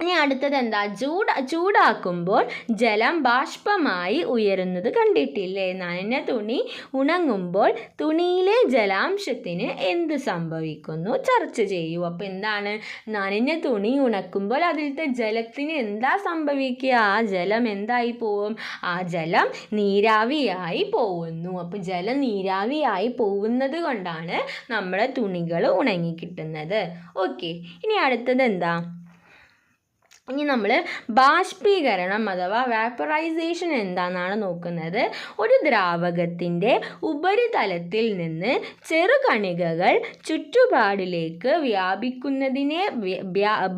ഇനി അടുത്തത് എന്താ? ചൂട് ചൂടാക്കുമ്പോൾ ജലം ബാഷ്പമായി ഉയരുന്നത് കണ്ടിട്ടില്ലേ? നനഞ്ഞ തുണി ഉണങ്ങുമ്പോൾ തുണിയിലെ ജലാംശത്തിന് എന്ത് സംഭവിക്കുന്നു? ചർച്ച ചെയ്യൂ. അപ്പോൾ എന്താണ്? നനഞ്ഞ തുണി ഉണക്കുമ്പോൾ അതിലത്തെ ജലത്തിന് എന്താ സംഭവിക്കുക? ആ ജലം എന്തായി പോവും? ആ ജലം നീരാവിയായി പോകുന്നു. അപ്പോൾ ജലം നീരാവിയായി പോകുന്നത് കൊണ്ടാണ് നമ്മുടെ തുണികൾ ഉണങ്ങിക്കിട്ടുന്നത്. ഓക്കെ. ഇനി അടുത്തത് എന്താ? ഇനി നമ്മൾ ബാഷ്പീകരണം അഥവാ വാപ്പറൈസേഷൻ എന്താണെന്നാണ് നോക്കുന്നത്. ഒരു ദ്രാവകത്തിന്റെ ഉപരിതലത്തിൽ നിന്ന് ചെറുകണികകൾ ചുറ്റുപാടിലേക്ക് വ്യാപിക്കുന്നതിനെ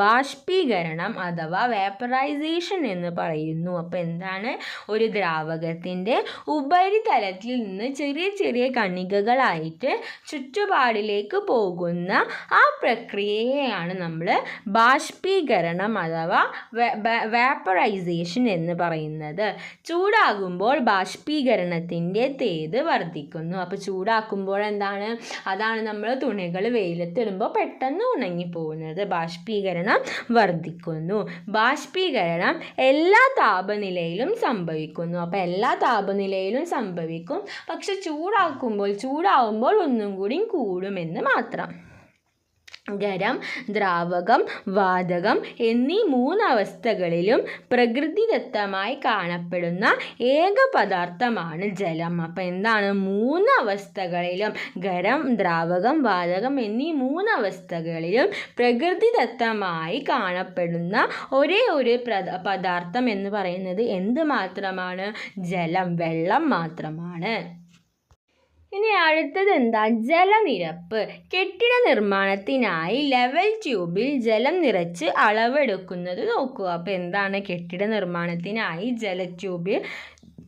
ബാഷ്പീകരണം അഥവാ വാപ്പറൈസേഷൻ എന്ന് പറയുന്നു. അപ്പോൾ എന്താണ്? ഒരു ദ്രാവകത്തിന്റെ ഉപരിതലത്തിൽ നിന്ന് ചെറിയ ചെറിയ കണികകളായിട്ട് ചുറ്റുപാടിലേക്ക് പോകുന്ന ആ പ്രക്രിയയെയാണ് നമ്മൾ ബാഷ്പീകരണം അഥവാ വാപ്പറൈസേഷൻ എന്ന് പറയുന്നത് ചൂടാകുമ്പോൾ ബാഷ്പീകരണത്തിന്റെ തേത് വർദ്ധിക്കുന്നു. അപ്പോൾ ചൂടാക്കുമ്പോൾ എന്താണ്? അതാണ് നമ്മൾ തുണികൾ വെയിലത്തിടുമ്പോൾ പെട്ടെന്ന് ഉണങ്ങിപ്പോകുന്നത്. ബാഷ്പീകരണം വർദ്ധിക്കുന്നു. ബാഷ്പീകരണം എല്ലാ താപനിലയിലും സംഭവിക്കുന്നു. അപ്പോൾ എല്ലാ താപനിലയിലും സംഭവിക്കും. പക്ഷെ ചൂടാക്കുമ്പോൾ ചൂടാവുമ്പോൾ ഒന്നും കൂടി കൂടുമെന്ന് മാത്രം. ഖരം ദ്രാവകം വാതകം എന്നീ മൂന്നവസ്ഥകളിലും പ്രകൃതിദത്തമായി കാണപ്പെടുന്ന ഏക പദാർത്ഥമാണ് ജലം. അപ്പം എന്താണ് മൂന്നവസ്ഥകളിലും ഖരം ദ്രാവകം വാതകം എന്നീ മൂന്നവസ്ഥകളിലും പ്രകൃതിദത്തമായി കാണപ്പെടുന്ന ഒരേ ഒരു പദാർത്ഥം എന്ന് പറയുന്നത് എന്ത് മാത്രമാണ് ജലം വെള്ളം മാത്രമാണ്. ഇനി അടുത്തത് എന്താ? ജലനിരപ്പ്. കെട്ടിട നിർമ്മാണത്തിനായി ലെവൽ ട്യൂബിൽ ജലം നിറച്ച് അളവെടുക്കുന്നത് നോക്കുക. അപ്പോൾ എന്താണ് കെട്ടിട നിർമ്മാണത്തിനായി ജല ട്യൂബിൽ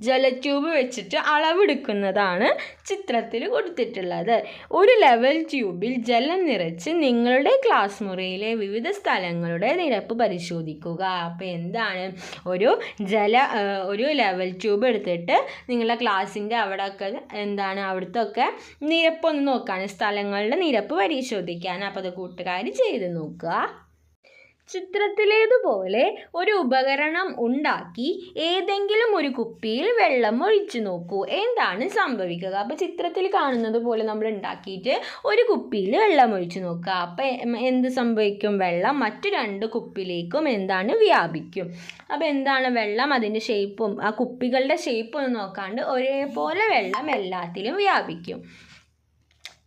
ജല ട്യൂബ് വെച്ചിട്ട് അളവെടുക്കുന്നതാണ് ചിത്രത്തിൽ കൊടുത്തിട്ടുള്ളത്. ഒരു ലെവൽ ട്യൂബിൽ ജലം നിറച്ച് നിങ്ങളുടെ ക്ലാസ് മുറിയിലെ വിവിധ സ്ഥലങ്ങളുടെ നിരപ്പ് പരിശോധിക്കുക. അപ്പോൾ എന്താണ്? ഒരു ജല ഒരു ലെവൽ ട്യൂബ് എടുത്തിട്ട് നിങ്ങളുടെ ക്ലാസ്സിന്റെ അവിടെ ഒക്കെ എന്താണ്? അവിടുത്തെ ഒക്കെ നിരപ്പൊന്ന് നോക്കാൻ സ്ഥലങ്ങളുടെ നിരപ്പ് പരിശോധിക്കാൻ. അപ്പോൾ അത് കൂട്ടുകാർ ചെയ്ത് നോക്കുക. ചിത്രത്തിലേതുപോലെ ഒരു ഉപകരണം ഉണ്ടാക്കി ഏതെങ്കിലും ഒരു കുപ്പിയിൽ വെള്ളം ഒഴിച്ചു നോക്കൂ. എന്താണ് സംഭവിക്കുക? അപ്പോൾ ചിത്രത്തിൽ കാണുന്നത് പോലെ നമ്മൾ ഉണ്ടാക്കിയിട്ട് ഒരു കുപ്പിയിൽ വെള്ളം ഒഴിച്ചു നോക്കുക. അപ്പോൾ എന്ത് സംഭവിക്കും? വെള്ളം മറ്റു രണ്ട് കുപ്പിയിലേക്കും എന്താണ് വ്യാപിക്കും. അപ്പോൾ എന്താണ് വെള്ളം അതിന്റെ ഷേപ്പും ആ കുപ്പികളുടെ ഷേപ്പും നോക്കാണ്ട് ഒരേപോലെ വെള്ളം എല്ലാത്തിലും വ്യാപിക്കും.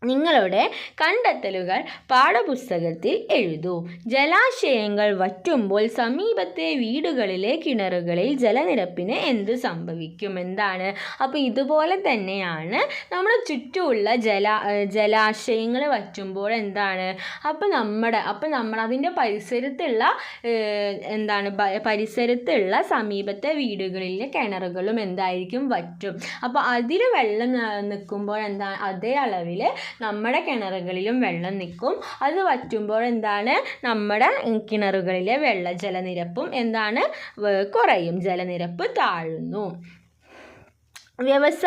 നിങ്ങളുടെ കണ്ടെത്തലുകൾ പാഠപുസ്തകത്തിൽ എഴുതൂ. ജലാശയങ്ങൾ വറ്റുമ്പോൾ സമീപത്തെ വീടുകളിലെ കിണറുകളിൽ ജലനിരപ്പിന് എന്ത് സംഭവിക്കും? എന്താണ്? അപ്പോൾ ഇതുപോലെ തന്നെയാണ് നമ്മുടെ ചുറ്റുമുള്ള ജല ജലാശയങ്ങൾ വറ്റുമ്പോൾ എന്താണ്? അപ്പോൾ നമ്മുടെ അപ്പോൾ നമ്മൾ അതിന്റെ പരിസരത്തുള്ള എന്താണ് പരിസരത്തുള്ള സമീപത്തെ വീടുകളിലെ കിണറുകളും എന്തായിരിക്കും വറ്റും? അപ്പോൾ അതിൽ വെള്ളം നിൽക്കുമ്പോൾ എന്താണ് അതേ അളവിൽ നമ്മുടെ കിണറുകളിലും വെള്ളം നിൽക്കും. അത് വറ്റുമ്പോൾ എന്താണ്? നമ്മുടെ കിണറുകളിലെ വെള്ള ജലനിരപ്പും എന്താണ് കുറയും. ജലനിരപ്പ് താഴുന്നു. വ്യവസ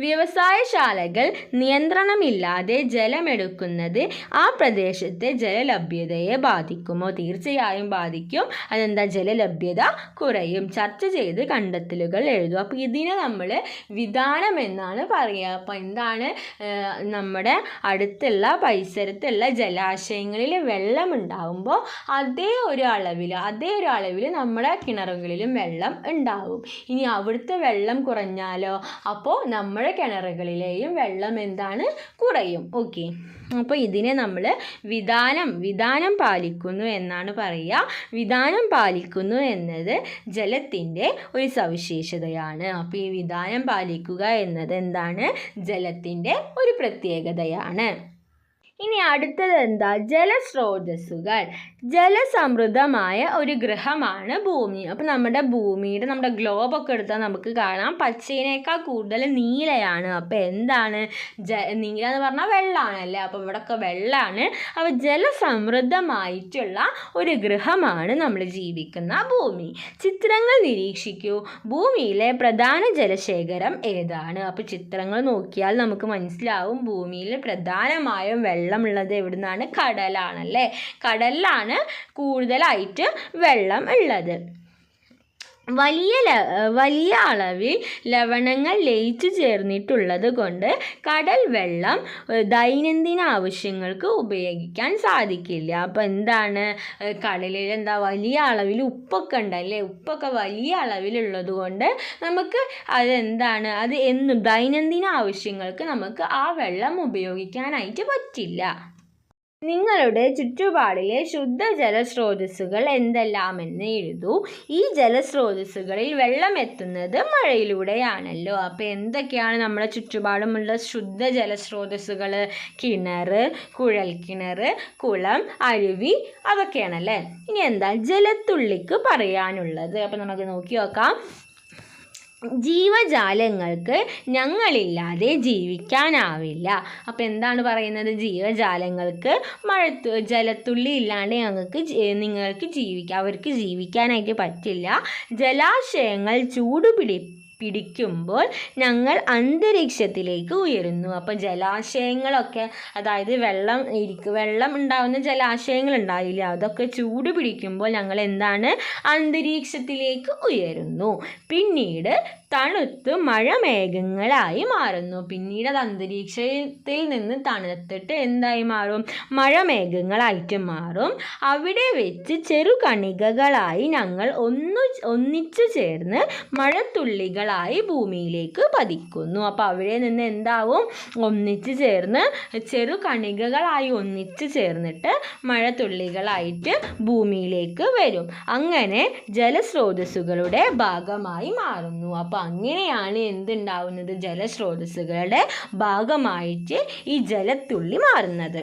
വ്യവസായശാലകൾ നിയന്ത്രണമില്ലാതെ ജലമെടുക്കുന്നത് ആ പ്രദേശത്തെ ജലലഭ്യതയെ ബാധിക്കുമോ? തീർച്ചയായും ബാധിക്കും. അതെന്താ? ജലലഭ്യത കുറയും. ചർച്ച ചെയ്ത് കണ്ടെത്തലുകൾ എഴുതും അപ്പോൾ ഇതിനെ നമ്മൾ വിധാനം എന്നാണ് പറയുക അപ്പോൾ എന്താണ് നമ്മുടെ അടുത്തുള്ള പരിസരത്തുള്ള ജലാശയങ്ങളിൽ വെള്ളം ഉണ്ടാകുമ്പോൾ അതേ ഒരു അളവിൽ അതേ ഒരു അളവിൽ നമ്മുടെ കിണറുകളിലും വെള്ളം ഉണ്ടാകും ഇനി അവിടുത്തെ വെള്ളം കുറഞ്ഞാലോ? അപ്പോൾ നമ്മുടെ കിണറുകളിലെയും വെള്ളം എന്താണ്? കുറയും. ഓക്കെ അപ്പോൾ ഇതിനെ നമ്മൾ വിധാനം വിധാനം പാലിക്കുന്നു എന്നാണ് പറയുക. വിധാനം പാലിക്കുന്നു എന്നത് ജലത്തിന്റെ ഒരു സവിശേഷതയാണ്. അപ്പോൾ ഈ വിധാനം പാലിക്കുക എന്നത് എന്താണ്? ജലത്തിന്റെ ഒരു പ്രത്യേകതയാണ്. ഇനി അടുത്തത് എന്താ? ജലസ്രോതസ്സുകൾ. ജലസമൃദ്ധമായ ഒരു ഗ്രഹമാണ് ഭൂമി. അപ്പോൾ നമ്മുടെ ഭൂമിയുടെ നമ്മുടെ ഗ്ലോബൊക്കെ എടുത്താൽ നമുക്ക് കാണാം പച്ചയിനേക്കാൾ കൂടുതൽ നീലയാണ്. അപ്പോൾ എന്താണ്? ജ നീല എന്ന് പറഞ്ഞാൽ വെള്ളമാണല്ലേ അപ്പോൾ ഇവിടെയൊക്കെ വെള്ളമാണ് അപ്പോൾ ജലസമൃദ്ധമായിട്ടുള്ള ഒരു ഗ്രഹമാണ് നമ്മൾ ജീവിക്കുന്ന ഭൂമി. ചിത്രങ്ങൾ നിരീക്ഷിക്കൂ. ഭൂമിയിലെ പ്രധാന ജലശേഖരം ഏതാണ്? അപ്പോൾ ചിത്രങ്ങൾ നോക്കിയാൽ നമുക്ക് മനസ്സിലാവും ഭൂമിയിൽ പ്രധാനമായും വെള്ളമുള്ളത് എവിടുന്നാണ്? കടലാണല്ലേ? കടലിലാണ് കൂടുതലായിട്ട് വെള്ളം ഉള്ളത്. വലിയ വലിയ അളവിൽ ലവണങ്ങൾ ലയിച്ചു ചേർന്നിട്ടുള്ളത് കൊണ്ട് കടൽ വെള്ളം ദൈനംദിന ആവശ്യങ്ങൾക്ക് ഉപയോഗിക്കാൻ സാധിക്കില്ല. അപ്പോൾ എന്താണ്? കടലിൽ എന്താ വലിയ അളവിൽ ഉപ്പൊക്കെ ഉണ്ടല്ലേ? ഉപ്പൊക്കെ വലിയ അളവിലുള്ളത് കൊണ്ട് നമുക്ക് അതെന്താണ്? അത് എന്നും ദൈനംദിന ആവശ്യങ്ങൾക്ക് നമുക്ക് ആ വെള്ളം ഉപയോഗിക്കാനായിട്ട് പറ്റില്ല. നിങ്ങളുടെ ചുറ്റുപാടിലെ ശുദ്ധജല സ്രോതസ്സുകൾ എന്തെല്ലാമെന്ന് എഴുതൂ. ഈ ജലസ്രോതസ്സുകളിൽ വെള്ളം എത്തുന്നത് മഴയിലൂടെയാണല്ലോ. അപ്പോൾ എന്തൊക്കെയാണ് നമ്മുടെ ചുറ്റുപാടുമുള്ള ശുദ്ധജല സ്രോതസ്സുകൾ കിണർ കുഴൽക്കിണർ കുളം അരുവി അതൊക്കെയാണല്ലേ? ഇനി എന്താ ജലത്തുള്ളിക്ക് പറയാനുള്ളത്? അപ്പോൾ നമുക്ക് നോക്കി നോക്കാം. ജീവജാലങ്ങൾക്ക് ഞങ്ങളില്ലാതെ ജീവിക്കാനാവില്ല. അപ്പം എന്താണ് പറയുന്നത്? ജീവജാലങ്ങൾക്ക് മഴ ജലത്തുള്ളി ഇല്ലാണ്ട് ഞങ്ങൾക്ക് നിങ്ങൾക്ക് ജീവിക്കാം അവർക്ക് ജീവിക്കാനായിട്ട് പറ്റില്ല. ജലാശയങ്ങൾ ചൂടുപിടി പിടിക്കുമ്പോൾ ഞങ്ങൾ അന്തരീക്ഷത്തിലേക്ക് ഉയരുന്നു. അപ്പോൾ ജലാശയങ്ങളൊക്കെ അതായത് വെള്ളം ഇരിക്കും വെള്ളം ഉണ്ടാവുന്ന ജലാശയങ്ങൾ ഉണ്ടാവില്ല അതൊക്കെ ചൂട് പിടിക്കുമ്പോൾ ഞങ്ങൾ എന്താണ്? അന്തരീക്ഷത്തിലേക്ക് ഉയരുന്നു. പിന്നീട് തണുത്ത് മഴമേഘങ്ങളായി മാറുന്നു. പിന്നീട് അത് അന്തരീക്ഷത്തിൽ നിന്ന് തണുത്തിട്ട് എന്തായി മാറും? മഴമേഘങ്ങളായിട്ട് മാറും. അവിടെ വെച്ച് ചെറുകണികകളായി ഞങ്ങൾ ഒന്നു ഒന്നിച്ചു ചേർന്ന് മഴത്തുള്ളികളായി ഭൂമിയിലേക്ക് പതിക്കുന്നു. അപ്പോൾ അവിടെ നിന്ന് എന്താവും? ഒന്നിച്ചു ചേർന്ന് ചെറു കണികകളായി ഒന്നിച്ചു ചേർന്നിട്ട് മഴത്തുള്ളികളായിട്ട് ഭൂമിയിലേക്ക് വരും. അങ്ങനെ ജലസ്രോതസ്സുകളുടെ ഭാഗമായി മാറുന്നു. അപ്പോൾ അങ്ങനെയാണ് എന്തുണ്ടാവുന്നത്? ജലസ്രോതസ്സുകളുടെ ഭാഗമായിട്ട് ഈ ജലത്തുള്ളി മാറുന്നത്.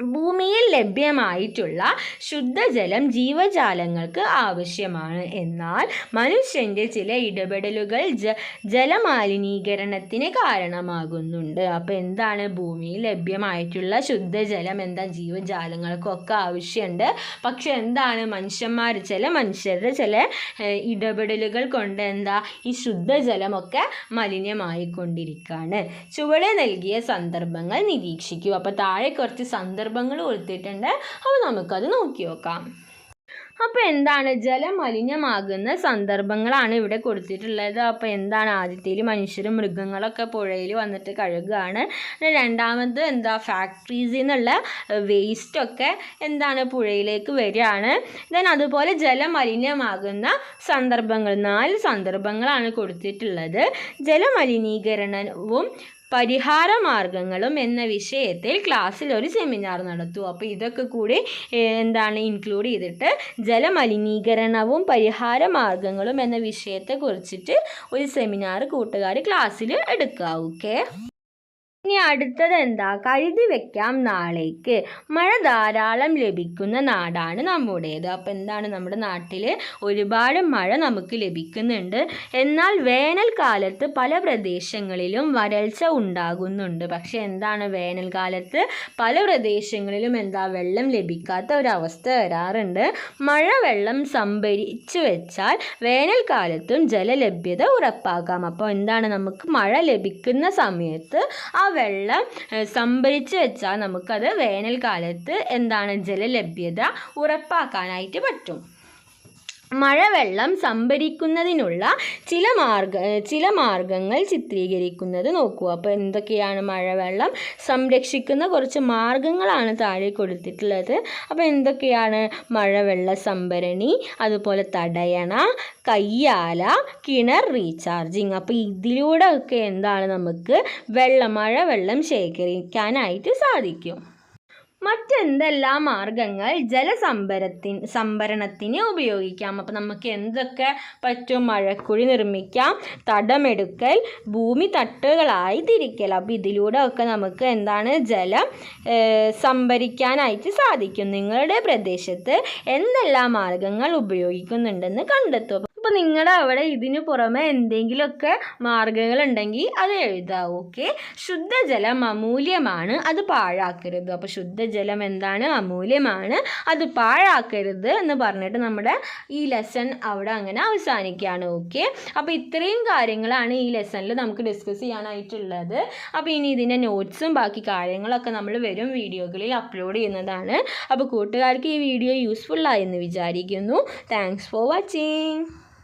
ഭൂമിയിൽ ലഭ്യമായിട്ടുള്ള ശുദ്ധജലം ജീവജാലങ്ങൾക്ക് ആവശ്യമാണ്. എന്നാൽ മനുഷ്യന്റെ ചില ഇടപെടലുകൾ ജ ജലമാലിനീകരണത്തിന് കാരണമാകുന്നുണ്ട്. അപ്പോൾ എന്താണ് ഭൂമിയിൽ ലഭ്യമായിട്ടുള്ള ശുദ്ധജലം? എന്താ ജീവജാലങ്ങൾക്കൊക്കെ ആവശ്യമുണ്ട്. പക്ഷെ എന്താണ് മനുഷ്യന്മാർ ചില മനുഷ്യരുടെ ചില ഇടപെടലുകൾ കൊണ്ട് എന്താ ഈ ശുദ്ധജലമൊക്കെ മലിനമായിക്കൊണ്ടിരിക്കുകയാണ് ചുവടെ നൽകിയ സന്ദർഭങ്ങൾ നിരീക്ഷിക്കൂ. അപ്പോൾ താഴെ കുറച്ച് സന്ദർഭങ്ങൾ കൊടുത്തിട്ടുണ്ട് അപ്പോൾ നമുക്കത് നോക്കി നോക്കാം. അപ്പോൾ എന്താണ്? ജലമലിനമാകുന്ന സന്ദർഭങ്ങളാണ് ഇവിടെ കൊടുത്തിട്ടുള്ളത്. അപ്പോൾ എന്താണ്? ആദ്യത്തേൽ മനുഷ്യരും മൃഗങ്ങളൊക്കെ പുഴയിൽ വന്നിട്ട് കഴുകുകയാണ്. രണ്ടാമത് എന്താ? ഫാക്ടറീസിൽ നിന്നുള്ള വേസ്റ്റൊക്കെ എന്താണ്? പുഴയിലേക്ക് വരികയാണ്. ദെൻ അതുപോലെ ജലമലിനമാകുന്ന സന്ദർഭങ്ങൾ നാല് സന്ദർഭങ്ങളാണ് കൊടുത്തിട്ടുള്ളത്. ജലമലിനീകരണവും പരിഹാര മാർഗങ്ങളും എന്ന വിഷയത്തിൽ ക്ലാസ്സിൽ ഒരു സെമിനാർ നടത്തു. അപ്പോൾ ഇതൊക്കെ കൂടി എന്താണ് ഇൻക്ലൂഡ് ചെയ്തിട്ട് ജലമലിനീകരണവും പരിഹാര മാർഗങ്ങളും എന്ന വിഷയത്തെ കുറിച്ചിട്ട് ഒരു സെമിനാർ കൂട്ടുകാർ ക്ലാസ്സിൽ എടുക്കുക ഓക്കെ ഇനി അടുത്തത് എന്താ? കരുതി വെക്കാം നാളേക്ക്. മഴ ധാരാളം ലഭിക്കുന്ന നാടാണ് നമ്മുടേത്. അപ്പോൾ എന്താണ് നമ്മുടെ നാട്ടിൽ ഒരുപാട് മഴ നമുക്ക് ലഭിക്കുന്നുണ്ട്. എന്നാൽ വേനൽക്കാലത്ത് പല പ്രദേശങ്ങളിലും വരൾച്ച ഉണ്ടാകുന്നുണ്ട്. പക്ഷേ എന്താണ് വേനൽക്കാലത്ത്? പല പ്രദേശങ്ങളിലും എന്താ വെള്ളം ലഭിക്കാത്ത ഒരവസ്ഥ വരാറുണ്ട്. മഴ വെള്ളം സംഭരിച്ചു വെച്ചാൽ വേനൽക്കാലത്തും ജലലഭ്യത ഉറപ്പാക്കാം. അപ്പോൾ എന്താണ് നമുക്ക് മഴ ലഭിക്കുന്ന സമയത്ത് ആ വെള്ളം സംഭരിച്ച് വെച്ചാൽ നമുക്കത് വേനൽക്കാലത്ത് എന്താണ് ജലലഭ്യത ഉറപ്പാക്കാനായിട്ട് പറ്റും. മഴവെള്ളം സംഭരിക്കുന്നതിനുള്ള ചില മാർഗ ചില മാർഗങ്ങൾ ചിത്രീകരിക്കുന്നത് നോക്കൂ. അപ്പോൾ എന്തൊക്കെയാണ് മഴവെള്ളം സംരക്ഷിക്കുന്ന കുറച്ച് മാർഗങ്ങളാണ് താഴെ കൊടുത്തിട്ടുള്ളത്. അപ്പോൾ എന്തൊക്കെയാണ് മഴവെള്ള സംഭരണി അതുപോലെ തടയണ കയ്യാല കിണർ റീചാർജിങ്. അപ്പോൾ ഇതിലൂടെ ഒക്കെ എന്താണ് നമുക്ക് വെള്ളം മഴവെള്ളം ശേഖരിക്കാനായിട്ട് സാധിക്കും. മറ്റെന്തെല്ലാം മാർഗങ്ങൾ ജലസംഭരത്തിന് സംഭരണത്തിന് ഉപയോഗിക്കാം? അപ്പോൾ നമുക്ക് എന്തൊക്കെ പറ്റും? മഴക്കുഴി നിർമ്മിക്കാം തടമെടുക്കൽ ഭൂമി തട്ടുകളായി തിരിക്കൽ. അപ്പോൾ ഇതിലൂടെ ഒക്കെ നമുക്ക് എന്താണ് ജലം സംഭരിക്കാനായിട്ട് സാധിക്കും. നിങ്ങളുടെ പ്രദേശത്ത് എന്തെല്ലാം മാർഗങ്ങൾ ഉപയോഗിക്കുന്നുണ്ടെന്ന് കണ്ടെത്തും അപ്പോൾ നിങ്ങളുടെ അവിടെ ഇതിന് പുറമെ എന്തെങ്കിലുമൊക്കെ മാർഗങ്ങൾ ഉണ്ടെങ്കിൽ അത് എഴുതാം ഓക്കെ? ശുദ്ധജലം അമൂല്യമാണ് അത് പാഴാക്കരുത്. അപ്പോൾ ശുദ്ധജലം എന്താണ്? അമൂല്യമാണ് അത് പാഴാക്കരുത് എന്ന് പറഞ്ഞിട്ട് നമ്മുടെ ഈ ലെസൺ അവിടെ അങ്ങനെ അവസാനിക്കുകയാണ് ഓക്കെ? അപ്പോൾ ഇത്രയും കാര്യങ്ങളാണ് ഈ ലെസണിൽ നമുക്ക് ഡിസ്കസ് ചെയ്യാനായിട്ടുള്ളത്. അപ്പോൾ ഇനി ഇതിന്റെ നോട്ട്സും ബാക്കി കാര്യങ്ങളൊക്കെ നമ്മൾ വരും വീഡിയോകളിൽ അപ്ലോഡ് ചെയ്യുന്നതാണ്. അപ്പോൾ കൂട്ടുകാർക്ക് ഈ വീഡിയോ യൂസ്ഫുള്ളായെന്ന് വിചാരിക്കുന്നു. Thanks for watching